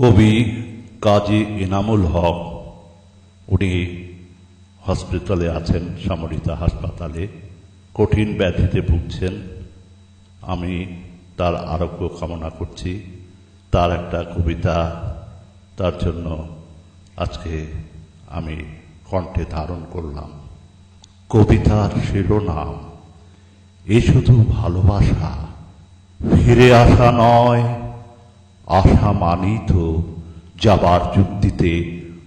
কবি কাজী ইনামুল হক, উনি হসপিটালে আছেন, সামরিতা হাসপাতালে। কঠিন ব্যাধিতে ভুগছেন। আমি তার আরোগ্য কামনা করছি। তার একটা কবিতা, তার জন্য আজকে আমি কণ্ঠে ধারণ করলাম। কবিতার শিরোনাম, এ শুধু ভালোবাসা, ফিরে আসা নয় আশা মানি তো যাবার যুক্তিতে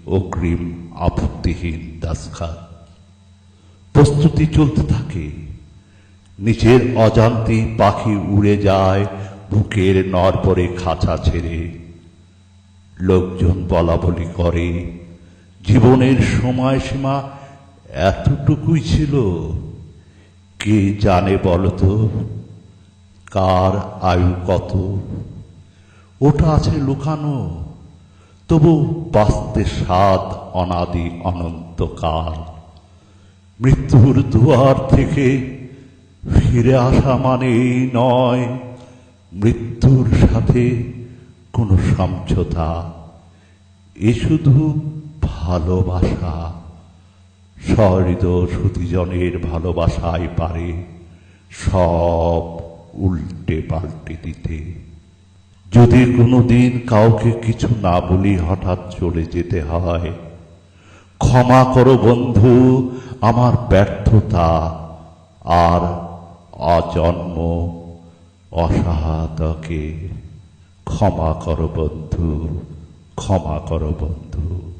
অগ্রিম আপত্তিহীন দাসখাত প্রস্তুতি চলতে থাকে। নিচের অজান্তি পাখি উড়ে যায়, বুকের নরপরে খাঁচা ছেড়ে। লোকজন বলা বলি করে, জীবনের সময়সীমা এতটুকুই ছিল। কে জানে বলতো, কার আয়ু কত? ওটা আছে লুকানো, তবু বাঁচতে স্বাদ অনাদি অনন্তকাল। মৃত্যুর দুয়ার থেকে ফিরে আসা মানেই নয় মৃত্যুর সাথে কোনো সমঝোতা। এ শুধু ভালোবাসা। সহৃদ সুতিজনের ভালোবাসায় পারে সব উল্টে পাল্টে দিতে। যদি কোনোদিন কাউকে কিছু না বলি হঠাৎ চলে যেতে হয়, ক্ষমা করো বন্ধু, আমার ব্যর্থতা আর অজন্ম অসহায়তাকে ক্ষমা করো বন্ধু, ক্ষমা করো বন্ধু।